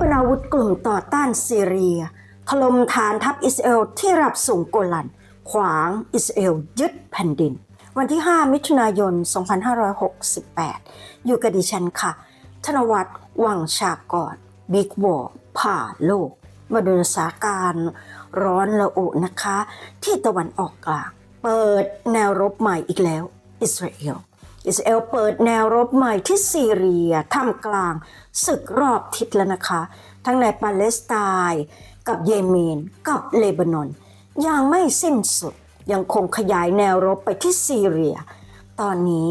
ปนาวุธกลุ่มต่อต้านซีเรีย ถล่มฐานทัพอิสราเอลที่รับสูงโกลัน ขวางอิสราเอลยึดแผ่นดิน วันที่ 5 มิถุนายน 2568 อยู่กับดิฉันค่ะ ธนวัฒน์วังชากรบิ๊กวอร์ผ่าโลก มาดูสถานการณ์ร้อนระอุนะคะ ที่ตะวันออกกลาง เปิดแนวรบใหม่อีกแล้ว อิสราเอล อิสราเอลเปิดแนวรบใหม่ที่ซีเรียท่ามกลางศึกรอบทิศแล้วนะคะ ทั้งในปาเลสไตน์กับเยเมนกับเลบานอนยังไม่สิ้นสุดยังคงขยายแนวรบไปที่ซีเรีย ตอนนี้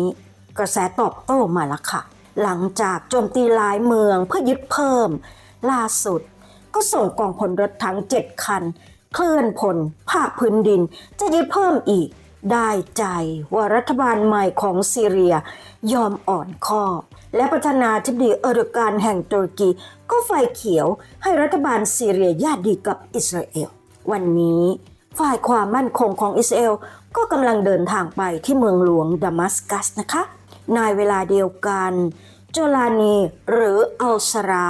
กระแสตอบโต้มาแล้วค่ะ หลังจากโจมตีหลายเมืองเพื่อยึดเพิ่ม ล่าสุด ก็ส่งกองพลรถทั้ง7 คัน เคลื่อนพลภาคพื้นดิน จะยึดเพิ่มอีก ได้ใจว่ารัฐบาลใหม่ของซีเรียยอมอ่อนข้อ และประธานาธิบดีเออร์กานแห่งตุรกีก็ไฟเขียวให้รัฐบาลซีเรียญาติดีกับอิสราเอล วันนี้ฝ่ายความมั่นคงของอิสราเอลก็กำลังเดินทางไปที่เมืองหลวงดามัสกัสนะคะในเวลาเดียวกัน โจลานีหรืออัลสรา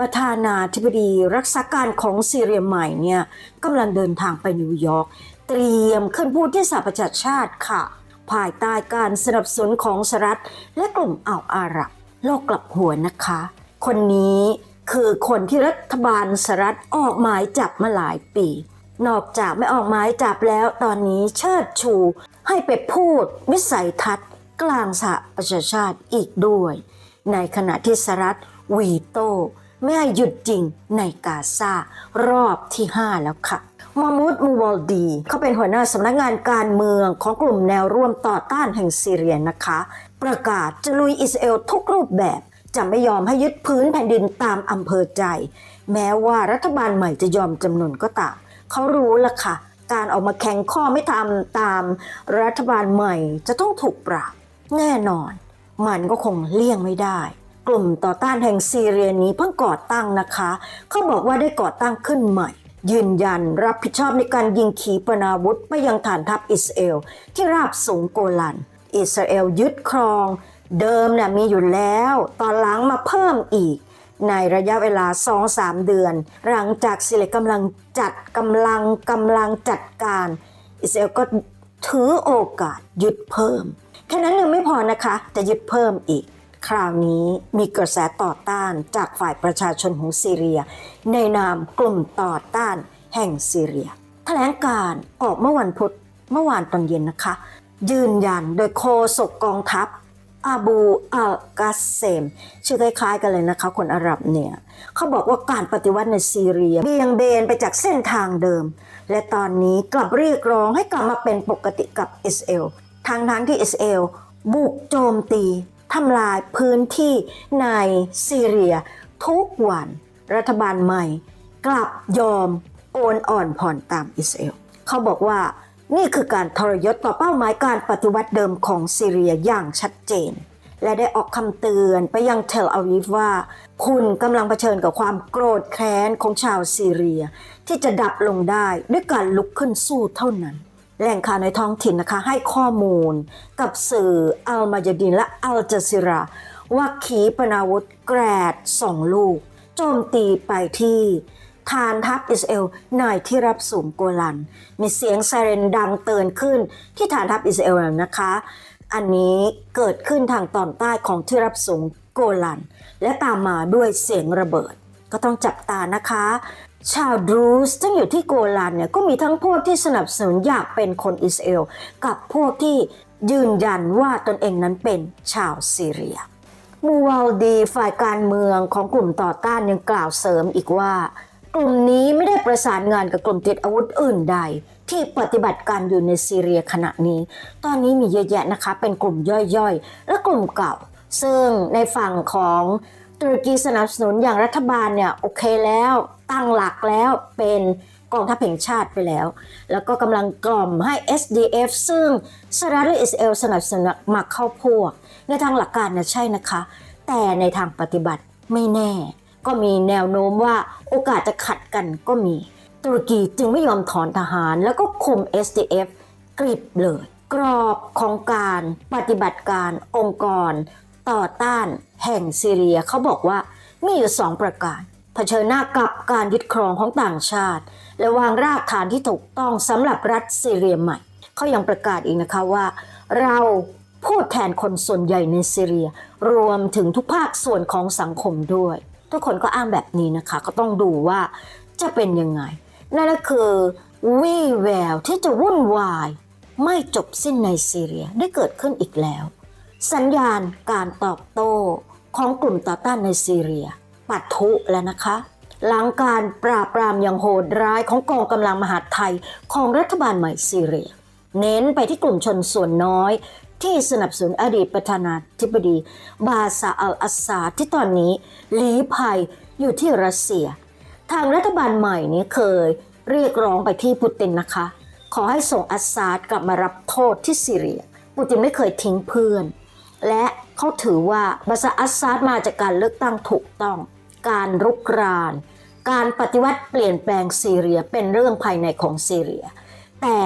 ประธานาธิบดีรักษาการของซีเรียใหม่เนี่ยกำลังเดินทางไปนิวยอร์กเตรียมขึ้นพูดที่สหประชาชาติค่ะ ภายใต้การสนับสนุนของสหรัฐและกลุ่มอ่าวอาหรับ โลกกลับหัวนะคะ คนนี้คือคนที่รัฐบาลสหรัฐออกหมายจับมาหลายปี นอกจากไม่ออกหมายจับแล้วตอนนี้เชิดชูให้ไปพูดวิสัยทัศน์กลางสหประชาชาติอีกด้วย ในขณะที่สหรัฐวีโต้ ไม่ให้หยุดจริงในกาซารอบที่ 5 แล้วค่ะมามูดมูวอลดี เขาเป็นหัวหน้าสำนักงานการเมืองของกลุ่มแนวร่วมต่อต้านแห่งซีเรียนะคะ ประกาศจะลุยอิสราเอลทุกรูปแบบ จะไม่ยอมให้ยึดพื้นแผ่นดินตามอำเภอใจ แม้ว่ารัฐบาลใหม่จะยอมจำนวนก็ตามเขารู้ละค่ะ การออกมาแข่งข้อไม่ทำตามรัฐบาลใหม่จะต้องถูกปราบแน่นอน มันก็คงเลี่ยงไม่ได้ กลุ่มต่อต้านแห่งซีเรียนี้เพิ่งก่อตั้งนะคะเขาบอกว่าได้ก่อตั้งขึ้นใหม่ ยืนยันรับผิดชอบในการยิงขีปนาวุธไปยังฐานทัพอิสราเอล ที่ราบสูงโกลัน อิสราเอลยึดครอง เดิมน่ะมีอยู่แล้ว ตอนหลังมาเพิ่มอีก ในระยะเวลา 2-3 เดือน หลังจากซิเลกำลังจัดกำลังกำลังจัดการ อิสราเอลก็ถือโอกาสยึดเพิ่ม แค่นั้นยังไม่พอนะคะ จะยึดเพิ่มอีก คราวนี้มีกระแสต่อต้านจากฝ่ายประชาชนของซีเรีย ในนามกลุ่มต่อต้านแห่งซีเรียแถลงการออกเมื่อวันพุธเมื่อวานตอนเย็นนะคะ ยืนยันโดยโคศกกองทัพอาบูอัลกาเซม ชื่อคล้ายๆกันเลยนะคะ คนอาหรับเนี่ยเขาบอกว่าการปฏิวัติในซีเรียเบี่ยงเบนไปจากเส้นทางเดิม และตอนนี้กลับเรียกร้องให้กลับมาเป็นปกติกับอิสเอลทางทั้งที่อิสเอลบุกโจมตี ทำลายพื้นที่ในซีเรีย ทุกวัน รัฐบาลใหม่ กลับยอมโอนอ่อนผ่อนตามอิสราเอลเขาบอกว่านี่คือการทรยศต่อเป้าหมายการปฏิวัติเดิมของซีเรียอย่างชัดเจน และได้ออกคำเตือนไปยังเทลอาวีฟว่า คุณกำลังเผชิญกับความโกรธแค้นของชาวซีเรีย ที่จะดับลงได้ด้วยการลุกขึ้นสู้เท่านั้น แหล่งข่าวในท้องถิ่นนะคะให้ข้อมูลกับสื่ออัลมายดินและอัลจาซิราว่าขีปนาวุธแกรดสองลูก โจมตีไปที่ฐานทัพอิสราเอลในที่รับสูงโกลัน มีเสียงไซเรนดังเตือนขึ้นที่ฐานทัพอิสราเอลนะคะ อันนี้เกิดขึ้นทางตอนใต้ของที่รับสูงโกลัน และตามมาด้วยเสียงระเบิด ก็ต้องจับตานะคะ ชาวดรูสซึ่งอยู่ที่โกลันเนี่ยก็มีทั้งพวกที่สนับสนุนอยากเป็นคนอิสราเอลกับพวกที่ยืนยันว่าตนเองนั้นเป็นชาวซีเรีย มูวัลดีฝ่ายการเมืองของกลุ่มต่อต้านยังกล่าวเสริมอีกว่า กลุ่มนี้ไม่ได้ประสานงานกับกลุ่มติดอาวุธอื่นใด ที่ปฏิบัติการอยู่ในซีเรียขณะนี้ ตอนนี้มีเยอะแยะนะคะเป็นกลุ่มย่อยๆ และกลุ่มเก่า ซึ่งในฝั่งของ ตุรกีสนับสนุนอย่างรัฐบาลเนี่ยโอเคแล้วตั้งหลักแล้วเป็นกองทัพแห่งชาติไปแล้ว แล้วก็กำลังกล่อมให้ SDF ซึ่งสหรัฐและอิสราเอลสนับสนุนมาเข้าพวก ในทางหลักการนะใช่นะคะ แต่ในทางปฏิบัติไม่แน่ ก็มีแนวโน้มว่าโอกาสจะขัดกันก็มี ตุรกีจึงไม่ยอมถอนทหาร แล้วก็คุม SDF กริบเลย กรอบของการปฏิบัติการองค์กร ต่อต้านแห่งซีเรียเขาบอกว่ามีอยู่สองประการเผชิญหน้ากับการยึดครองของต่างชาติ และวางรากฐานที่ถูกต้องสำหรับรัฐซีเรียใหม่ เขายังประกาศอีกนะคะว่า เราพูดแทนคนส่วนใหญ่ในซีเรีย รวมถึงทุกภาคส่วนของสังคมด้วย ทุกคนก็อ้างแบบนี้นะคะ ก็ต้องดูว่าจะเป็นยังไง นั่นก็คือวี่แววที่จะวุ่นวาย ไม่จบสิ้นในซีเรียได้เกิดขึ้นอีกแล้ว สัญญาณการตอบโต้ของกลุ่มต่อต้านในซีเรีย ปัดทุแล้วนะคะ หลังการปราบปรามอย่างโหดร้ายของกองกำลังมหาดไทยของรัฐบาลใหม่ซีเรีย เน้นไปที่กลุ่มชนส่วนน้อยที่สนับสนุนอดีตประธานาธิบดี บาซาอัลอาซาที่ตอนนี้ลี้ภัยอยู่ที่รัสเซีย ทางรัฐบาลใหม่นี้เคยเรียกร้องไปที่ปูตินนะคะ ขอให้ส่งอัสซาดกลับมารับโทษที่ซีเรียปูตินไม่เคยทิ้งเพื่อน และเขาถือว่าบาซาอัสซาดมาจากการเลือกตั้งถูกต้อง การรุกราน การปฏิวัติเปลี่ยนแปลงซีเรียเป็นเรื่องภายในของซีเรีย แต่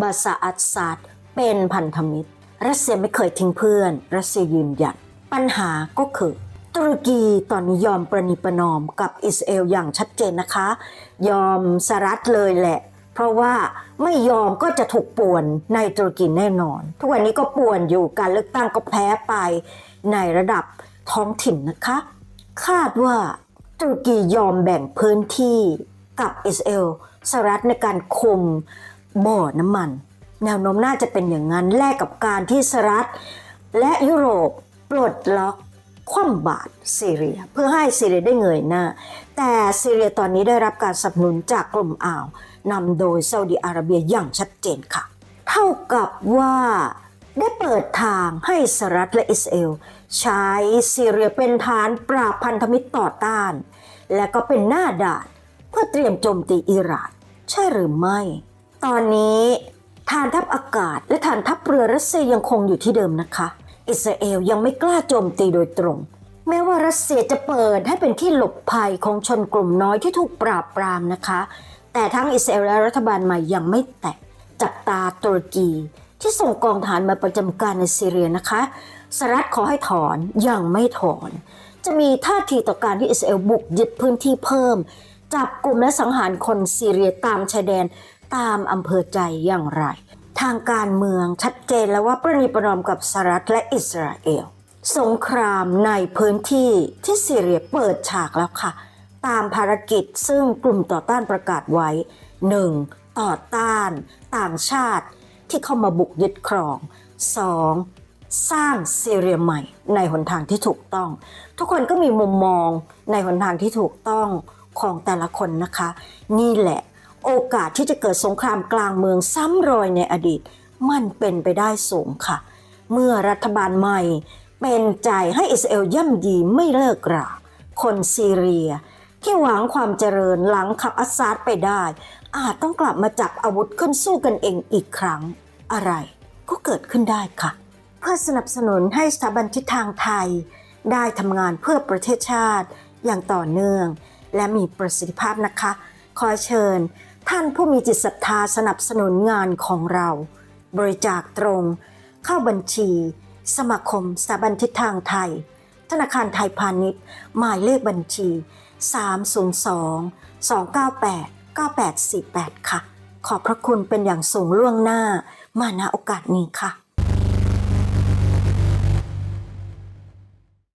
บาซาอัสซาดเป็นพันธมิตร รัสเซียไม่เคยทิ้งเพื่อน รัสเซียยืนยันปัญหาก็คือตุรกีตอนนี้ยอมประนีประนอมกับอิสราเอลอย่างชัดเจนนะคะ ยอมสหรัฐเลยแหละ ราะว่าไม่ยอมก็จะถูกป่วนในตุรกีแน่นอน ทุกวันนี้ก็ป่วนอยู่การเลือกตั้งก็แพ้ไปในระดับท้องถิ่นนะคะ คาดว่าตุรกียอมแบ่งพื้นที่กับอิสราเอลสหรัฐในการคุมบ่อน้ำมัน แนวโน้มน่าจะเป็นอย่างนั้นแลกกับการที่สหรัฐและยุโรปปลดล็อกคว่ำบาตรซีเรีย เพื่อให้ซีเรียได้เงยหน้า แต่ซีเรียตอนนี้ได้รับการสนับสนุนจากกลุ่มอ่าว นำโดยซาอุดิอาระเบียอย่างชัดเจนค่ะ เท่ากับว่าได้เปิดทางให้สหรัฐและอิสราเอลใช้ซีเรียเป็นฐานปราบพันธมิตรต่อต้าน และก็เป็นหน้าด่านเพื่อเตรียมโจมตีอิหร่าน ใช่หรือไม่ ตอนนี้ฐานทัพอากาศและฐานทัพเรือรัสเซียยังคงอยู่ที่เดิมนะคะ อิสราเอลยังไม่กล้าโจมตีโดยตรง แม้ว่ารัสเซียจะเปิดให้เป็นที่หลบภัยของชนกลุ่มน้อยที่ถูกปราบปรามนะคะ แต่ทั้งอิสราเอลและรัฐบาลใหม่ยังไม่แตะจับตาตุรกีที่ส่งกองฐานมาประจำการในซีเรียนะคะสหรัฐขอให้ถอนยังไม่ถอน จะมีท่าทีต่อการที่อิสราเอลบุกยึดพื้นที่เพิ่ม จับกลุ่มและสังหารคนซีเรียตามชายแดนตามอำเภอใจอย่างไร ทางการเมืองชัดเจนแล้วว่าประนีประนอมกับสหรัฐและอิสราเอล สงครามในพื้นที่ที่ซีเรียเปิดฉากแล้วค่ะ ตามภารกิจซึ่งกลุ่มต่อต้านประกาศไว้ 1. ต่อต้าน ต่างชาติที่เข้ามาบุกยึดครอง 2. สร้างซีเรียใหม่ในหนทางที่ถูกต้อง ทุกคนก็มีมุมมองในหนทางที่ถูกต้องของแต่ละคนนะคะ นี่แหละโอกาสที่จะเกิดสงครามกลางเมืองซ้ำรอยในอดีต มันเป็นไปได้สูงค่ะ เมื่อรัฐบาลใหม่ เป็นใจให้อิสราเอลย่ำยีไม่เลิกราคนซีเรีย ที่หวังความเจริญหลังขับอัสซาดไปได้ อาจต้องกลับมาจับอาวุธขึ้นสู้กันเองอีกครั้ง อะไรก็เกิดขึ้นได้ค่ะ เพื่อสนับสนุนให้สถาบันทิศทางไทย ได้ทำงานเพื่อประเทศชาติอย่างต่อเนื่อง และมีประสิทธิภาพนะคะ ขอเชิญ ท่านผู้มีจิตศรัทธาสนับสนุนงานของเรา บริจาคตรง เข้าบัญชี สมาคมสถาบันทิศทางไทย ธนาคารไทยพาณิชย์ หมายเลขบัญชี 302 298 9848 ค่ะ ขอบพระคุณเป็นอย่างสูงล่วงหน้า มาณโอกาสนี้ค่ะ